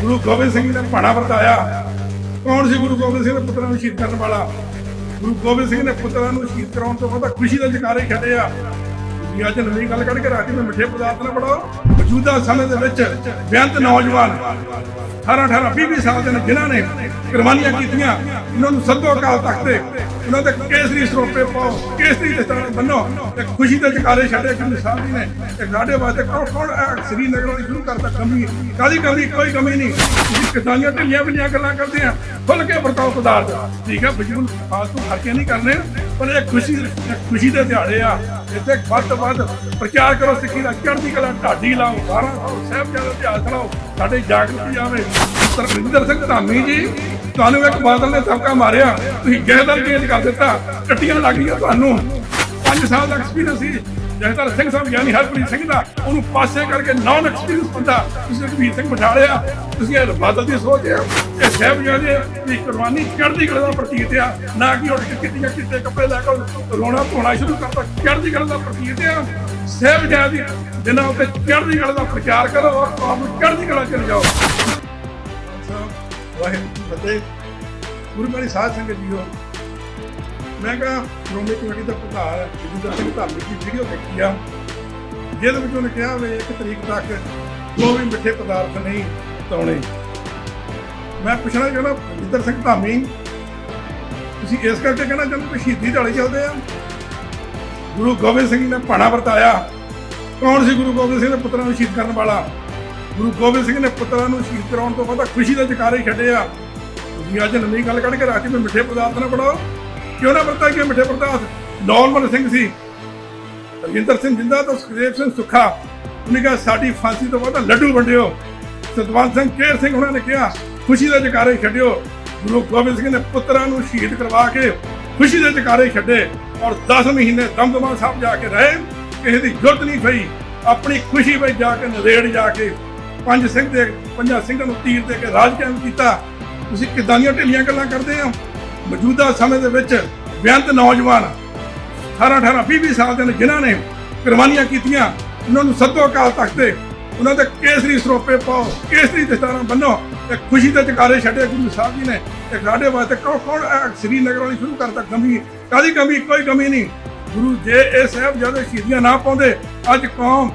ਗੁਰੂ ਗੋਬਿੰਦ ਸਿੰਘ ਨੇ ਭਾਣਾ ਵਰਤਾਇਆ। ਕੌਣ ਸੀ ਗੁਰੂ ਗੋਬਿੰਦ ਸਿੰਘ ਦੇ ਪੁੱਤਰਾਂ ਨੂੰ ਸ਼ਹੀਦ ਕਰਨ ਵਾਲਾ? ਗੁਰੂ ਗੋਬਿੰਦ ਸਿੰਘ ਨੇ ਪੁੱਤਰਾਂ ਨੂੰ ਸ਼ਹੀਦ ਕਰਾਉਣ ਤੋਂ ਬਾਅਦ ਖੁਸ਼ੀ ਦਾ ਜਕਾਰੇ ਛੱਡੇ ਆ। ਤੁਸੀਂ ਅੱਜ ਨਵੀਂ ਗੱਲ ਕੱਢ ਕੇ ਰਾਤੀ ਮੈਂ ਮਿੱਠੇ ਪਦਾਰਥ ਨਾ ਪੜਾਓ ਮੌਜੂਦਾ ਸਮੇਂ ਦੇ ਵਿੱਚ ਬੇਅੰਤ ਨੌਜਵਾਨ 18 18 20 20 ਸਾਲ ਦੇ ਨੇ, ਜਿਨ੍ਹਾਂ ਨੇ ਕੁਰਬਾਨੀਆਂ ਕੀਤੀਆਂ ਉਹਨਾਂ ਨੂੰ ਸੱਦੋ ਅਕਾਲ ਤਖਤ ਤੇ ਉਹਨਾਂ ਦੇ ਕੇਸਰੀ ਸਰੋਪੇ ਪਾਓ ਕੇਸਰੀ ਦੇ ਸਤਾਨ ਬੰਨੋ ਤੇ ਖੁਸ਼ੀ ਦੇ ਜਕਾਰੇ ਛੱਡੇ ਕਿ ਸਾਹਿਬ ਜੀ ਨੇ? ਤੇ ਸਾਡੇ ਵਾਸਤੇ ਕੌਣ ਕੌਣ ਇਹ ਸ੍ਰੀਨਗਰ ਵਾਲੀ ਸ਼ੁਰੂ ਕਰਤਾ ਕਮੀ? ਕਾਦੀ ਕਮੀ? ਕੋਈ ਕਮੀ ਨਹੀਂ। ਤੁਸੀਂ ਕਿਦਾਂੀਆਂ ਢਿੱਲੀਆਂ ਬਿਲੀਆਂ ਗੱਲਾਂ ਕਰਦੇ ਆ? ਖੁੱਲ ਕੇ ਵਰਤਾਓ ਪਦਾਰਥ ਠੀਕ ਆ ਬਿਲਕੁਲ ਫਾਲਤੂ ਖਰਚੇ ਨਹੀਂ ਕਰਨੇ, ਪਰ ਇਹ ਖੁਸ਼ੀ ਖੁਸ਼ੀ ਦੇ ਦਿਹਾੜੇ ਆ। ਇੱਥੇ ਵੱਧ ਤੋਂ ਵੱਧ ਪ੍ਰਚਾਰ ਕਰੋ ਸਿੱਖੀ ਦਾ, ਚੜ੍ਹਦੀ ਕਲਾ ਢਾਡੀ ਲਾਓ 12 ਸਾਹਿਬ ਜ਼ਿਆਦਾ ਇਤਿਹਾਸ ਲਾਓ ਸਾਡੇ ਜਾਗਰਤੀ ਆਵੇ। ਸਰਵਿੰਦਰ ਸਿੰਘ ਧਾਮੀ ਜੀ ਤੁਹਾਨੂੰ ਇੱਕ ਬਾਦਲ ਨੇ ਧੱਕਾ ਮਾਰਿਆ। ਤੁਸੀਂ ਜਹਦਰ ਚੇਂਜ ਕਰ ਦਿੱਤਾ। ਟੱਟੀਆਂ ਲੱਗ ਗਈਆਂ ਤੁਹਾਨੂੰ। 5 ਸਾਲ ਦਾ ਐਕਸਪੀਰੀਅੰਸ ਸੀ। ਜਹਦਰ ਸਿੰਘ ਸਾਹਿਬ ਯਾਨੀ ਹਰਪ੍ਰੀਤ ਸਿੰਘ ਦਾ, ਉਹਨੂੰ ਪਾਸੇ ਕਰਕੇ ਨਾਨ ਐਕਸਪੀਰੀਅੰਸ ਬੰਦਾ ਤੁਸੀਂ ਰਘਵੀਰ ਸਿੰਘ ਬਿਠਾ ਲਿਆ। ਤੁਸੀਂ ਇਹ ਬਾਦਲ ਦੀ ਸੋਚ ਆ। ਇਹ ਸਾਹਿਬ ਜਾਦੇ ਦੀ ਕੁਰਬਾਨੀ ਚੜ੍ਹਦੀ ਕਲਾ ਦਾ ਪ੍ਰਤੀਕ ਆ। ਨਾ ਕਿ ਉੱਠ ਕੇ ਕਿੱਤੀਆਂ ਕਿੱਤੇ ਕੱਪੜੇ ਲੈ ਕੇ ਰੋਣਾ ਧੋਣਾ ਸ਼ੁਰੂ ਕਰਤਾ। ਚੜ੍ਹਦੀ ਕਲਾ ਦਾ ਪ੍ਰਤੀਕ ਆ। ਸਾਹਿਬ ਦੀ ਦਿਨਾਂ ਉੱਤੇ ਚੜ੍ਹਦੀ ਕਲਾ ਦਾ ਪ੍ਰਚਾਰ ਕਰੋ ਔਰ ਕੌਮ ਨੂੰ ਚੜ੍ਹਦੀ ਕਲਾ ਚ ਲਿਜਾਓ। ਵਾਹਿਗੁਰੂ ਜੀ ਫਤਿਹ। ਗੁਰੂ ਮੇਰੀ ਸਾਧ ਸੰਗਤ ਜੀਓ, ਮੈਂ ਕਹਾ ਸ਼੍ਰੋਮਣੀ ਕਮੇਟੀ ਦਾ ਪ੍ਰਧਾਨ ਜਿੰਦਰ ਸਿੰਘ ਧਾਮੀ ਦੀ ਵੀਡੀਓ ਦੇਖੀ ਆ। ਜਿਹਦੇ ਵਿੱਚ ਉਹਨੇ ਕਿਹਾ ਵੀ ਇੱਕ ਤਰੀਕ ਤੱਕ ਕੋਈ ਵੀ ਮਿੱਠੇ ਪਦਾਰਥ ਨਹੀਂ ਤਾਉਣੇ ਮੈਂ ਪੁੱਛਣਾ ਚਾਹੁੰਦਾ ਜਿੰਦਰ ਸਿੰਘ ਧਾਮੀ, ਤੁਸੀਂ ਇਸ ਕਰਕੇ ਕਹਿਣਾ ਚਾਹੁੰਦੇ ਕਿ ਸ਼ਹੀਦੀ ਢਾਲੇ ਚੱਲਦੇ ਆ? ਗੁਰੂ ਗੋਬਿੰਦ ਸਿੰਘ ਨੇ ਭਾਣਾ ਵਰਤਾਇਆ। ਕੌਣ ਸੀ ਗੁਰੂ ਗੋਬਿੰਦ ਸਿੰਘ ਦੇ ਪੁੱਤਰਾਂ ਨੂੰ ਸ਼ਹੀਦ ਕਰਨ ਵਾਲਾ? ਗੁਰੂ ਗੋਬਿੰਦ ਸਿੰਘ ਨੇ ਪੁੱਤਰਾਂ ਨੂੰ ਸ਼ਹੀਦ ਕਰਾਉਣ ਤੋਂ ਬਾਅਦ ਖੁਸ਼ੀ ਦਾ ਜਕਾਰੇ ਛੱਡੇ ਆ ਤੁਸੀਂ ਅੱਜ ਨਵੀਂ ਗੱਲ ਕੱਢ ਕੇ ਰਾਤੀ ਮੈਂ ਮਿੱਠੇ ਪਦਾਰਥ ਨਾ ਬਣਾਓ। ਕਿਉਂ ਨਾ ਵਰਤਾ ਕਿ ਮਿੱਠੇ ਪਦਾਰਥ? ਨੌਲਮਨ ਸਿੰਘ ਸੀ। ਰਜਿੰਦਰ ਸਿੰਘ ਜਿੰਦਾ ਤੋਂ ਸੁਖਦੇਵ ਸਿੰਘ ਸੁੱਖਾ। ਉਹਨੇ ਕਿਹਾ, ਸਾਡੀ ਫਾਂਸੀ ਤੋਂ ਬਾਅਦ ਲੱਡੂ ਵੰਡਿਓ। ਸਤਵੰਤ ਸਿੰਘ ਕੇਰ ਸਿੰਘ ਉਹਨਾਂ ਨੇ ਕਿਹਾ, ਖੁਸ਼ੀ ਦੇ ਜਕਾਰੇ ਛੱਡਿਓ। ਗੁਰੂ ਗੋਬਿੰਦ ਸਿੰਘ ਨੇ ਪੁੱਤਰਾਂ ਨੂੰ ਸ਼ਹੀਦ ਕਰਵਾ ਕੇ ਖੁਸ਼ੀ ਦੇ ਜਕਾਰੇ ਛੱਡੇ ਔਰ 10 ਮਹੀਨੇ ਦਮਦਮਾ ਸਾਹਿਬ ਜਾ ਕੇ ਰਹੇ। ਕਿਸੇ ਦੀ ਜੁਰਤ ਨਹੀਂ ਪਈ। ਆਪਣੀ ਖੁਸ਼ੀ ਵਿੱਚ ਜਾ ਕੇ ਨਰੇੜ ਜਾ ਕੇ ਪੰਜ ਸਿੰਘ ਦੇ, ਪੰਜਾਂ ਸਿੰਘਾਂ ਨੂੰ ਤੀਰ ਦੇ ਕੇ ਰਾਜ ਕਾਇਮ ਕੀਤਾ। ਤੁਸੀਂ ਕਿੱਦਾਂ ਦੀਆਂ ਢਿੱਲੀਆਂ ਗੱਲਾਂ ਕਰਦੇ ਹੋ? ਮੌਜੂਦਾ ਸਮੇਂ ਦੇ ਵਿੱਚ ਬੇਅੰਤ ਨੌਜਵਾਨ 18 18 20 20 ਸਾਲ ਦੇ ਨੇ, ਜਿਨ੍ਹਾਂ ਨੇ ਕੁਰਬਾਨੀਆਂ ਕੀਤੀਆਂ, ਉਹਨਾਂ ਨੂੰ ਸੱਦੋ ਅਕਾਲ ਤਖਤ ਤੇ, ਉਹਨਾਂ ਦੇ ਕੇਸਰੀ ਸਰੋਪੇ ਪਾਓ, ਕੇਸਰੀ ਦਸਤਾਰਾਂ ਬੰਨੋ, ਤੇ ਖੁਸ਼ੀ ਦੇ ਜਕਾਰੇ ਛੱਡੇ ਗੁਰੂ ਸਾਹਿਬ ਜੀ ਨੇ, ਤੇ ਸਾਡੇ ਵਾਸਤੇ ਕੌਣ ਕੌਣ ਇਹ ਸ੍ਰੀਨਗਰ ਵਾਲੀ ਸ਼ੁਰੂ ਕਰਤਾ ਕਮੀ ਕਾਦੀ ਕਮੀ ਕੋਈ ਕਮੀ ਨਹੀਂ। ਗੁਰੂ ਜੇ, ਇਹ ਸਾਹਿਬ ਜਦੋਂ ਸ਼ਹੀਦੀਆਂ ਨਾ ਪਾਉਂਦੇ, ਅੱਜ ਕੌਮ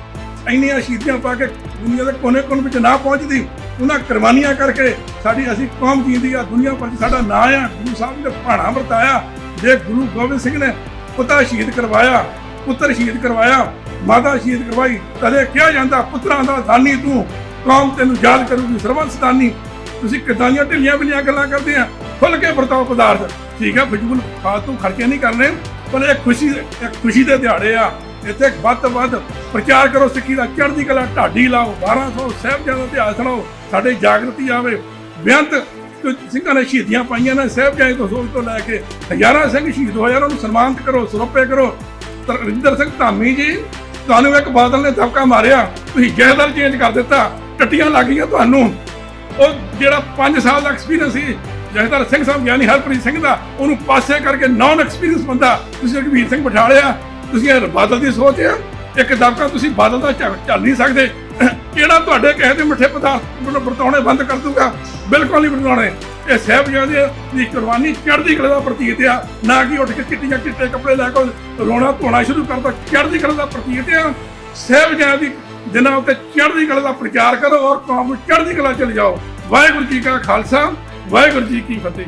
ਇੰਨੀਆਂ ਸ਼ਹੀਦੀਆਂ ਪਾ ਕੇ ਦੁਨੀਆ ਦੇ ਕੋਨੇ-ਕੋਨੇ ਵਿੱਚ ਨਾ ਪਹੁੰਚਦੀ, ਉਹਨਾਂ ਕੁਰਬਾਨੀਆਂ ਕਰਕੇ ਸਾਡੀ ਅਸੀਂ ਕੌਮ ਜੀਂਦੀ ਆ, ਦੁਨੀਆ ਭਰ 'ਚ ਸਾਡਾ ਨਾਂ ਆ, ਗੁਰੂ ਸਾਹਿਬ ਨੇ ਭਾਣਾ ਵਰਤਾਇਆ, ਜੇ ਗੁਰੂ ਗੋਬਿੰਦ ਸਿੰਘ ਨੇ ਪੁੱਤਾ ਸ਼ਹੀਦ ਕਰਵਾਇਆ, ਪੁੱਤਰ ਸ਼ਹੀਦ ਕਰਵਾਇਆ, ਮਾਤਾ ਸ਼ਹੀਦ ਕਰਵਾਈ ਕਦੇ ਕਿਹਾ ਜਾਂਦਾ, ਪੁੱਤਰਾਂ ਦਾ ਦਾਨੀ ਤੂੰ, ਕੌਮ ਤੈਨੂੰ ਯਾਦ ਕਰੂਗੀ, ਸਰਬੰਸ ਦਾਨੀ। ਤੁਸੀਂ ਕਿੱਦਾਂ ਦੀਆਂ ਢਿੱਲੀਆਂ ਬਿਲੀਆਂ ਗੱਲਾਂ ਕਰਦੇ ਆ? ਖੁੱਲ ਕੇ ਵਰਤਾਓ ਪਦਾਰਥ। ਠੀਕ ਆ ਫਜ਼ੂਲ ਫਾਲਤੂ ਖਰਚੇ ਨਹੀਂ ਕਰਨੇ, ਪਰ ਇਹ ਖੁਸ਼ੀ ਇਹ ਖੁਸ਼ੀ ਦੇ ਦਿਹਾੜੇ ਆ। ਇੱਥੇ ਵੱਧ ਤੋਂ ਵੱਧ ਪ੍ਰਚਾਰ ਕਰੋ ਸਿੱਖੀ ਦਾ, ਚੜ੍ਹਦੀ ਕਲਾ ਢਾਡੀ ਲਾਓ 1200 ਸਾਹਿਬਜ਼ਾਦਾ ਇਤਿਹਾਸ ਲਾਓ, ਸਾਡੇ ਜਾਗਰਤੀ ਆਵੇ। ਬੇਅੰਤ ਸਿੰਘਾਂ ਨੇ ਸ਼ਹੀਦੀਆਂ ਪਾਈਆਂ ਨੇ ਸਾਹਿਬਜ਼ਾਦੇ ਤੋਂ ਸੋਚ ਤੋਂ ਲੈ ਕੇ ਹਜ਼ਾਰਾਂ ਸਿੰਘ ਸ਼ਹੀਦ ਹੋਏ ਉਹਨਾਂ ਨੂੰ ਸਨਮਾਨਿਤ ਕਰੋ, ਸਰੋਪੇ ਕਰੋ। ਤਰਵਿੰਦਰ ਸਿੰਘ ਧਾਮੀ ਜੀ, ਤੁਹਾਨੂੰ ਇੱਕ ਬਾਦਲ ਨੇ ਧੱਕਾ ਮਾਰਿਆ, ਤੁਸੀਂ ਜਹਦਰ ਚੇਂਜ ਕਰ ਦਿੱਤਾ, ਟੱਟੀਆਂ ਲੱਗ ਗਈਆਂ ਤੁਹਾਨੂੰ। ਉਹ ਜਿਹੜਾ 5 ਸਾਲ ਦਾ ਐਕਸਪੀਰੀਅੰਸ ਸੀ ਜਹਦਰ ਸਿੰਘ ਸਾਹਿਬ ਗਿਆਨੀ ਹਰਪ੍ਰੀਤ ਸਿੰਘ ਦਾ, ਉਹਨੂੰ ਪਾਸੇ ਕਰਕੇ ਨਾਨ ਐਕਸਪੀਰੀਅੰਸ ਬੰਦਾ, ਤੁਸੀਂ ਰਘਵੀਰ ਸਿੰਘ ਬਿਠਾਲਿਆ ਤੁਸੀਂ ਇਹ ਬਾਦਲ ਦੀ ਸੋਚ ਆ, ਇੱਕ ਦਬਕਾ ਤੁਸੀਂ ਬਾਦਲ ਦਾ ਝੱਲ ਝੱਲ ਨਹੀਂ ਸਕਦੇ। ਕਿਹੜਾ ਤੁਹਾਡੇ ਕਹੇ ਦੇ ਮਿੱਠੇ ਪਦਾਰਥ ਵਰਤਾਉਣੇ ਬੰਦ ਕਰ ਦੂਗਾ? ਬਿਲਕੁਲ ਨਹੀਂ ਵਰਤਾਉਣੇ। ਇਹ ਸਾਹਿਬਜ਼ਾਦੇ ਦੀ ਕੁਰਬਾਨੀ ਚੜ੍ਹਦੀ ਕਲਾ ਦਾ ਪ੍ਰਤੀਕ ਆ। ਨਾ ਕਿ ਉੱਠ ਕੇ ਕਿੱਟੀਆਂ ਚਿੱਟੇ ਕੱਪੜੇ ਲੈ ਕੇ ਰੋਣਾ ਧੋਣਾ ਸ਼ੁਰੂ ਕਰਦਾ ਚੜ੍ਹਦੀ ਕਲਾ ਦਾ ਪ੍ਰਤੀਕ ਆ। ਸਾਹਿਬਜ਼ਾਦੇ ਦੀ ਦਿਨਾਂ ਉੱਤੇ ਚੜ੍ਹਦੀ ਕਲਾ ਦਾ ਪ੍ਰਚਾਰ ਕਰੋ ਔਰ ਕੌਮ ਨੂੰ ਚੜ੍ਹਦੀ ਕਲਾ ਚ ਲਿਜਾਓ। ਵਾਹਿਗੁਰੂ ਜੀ ਕਾ ਖਾਲਸਾ, ਵਾਹਿਗੁਰੂ ਜੀ ਕੀ ਫਤਿਹ।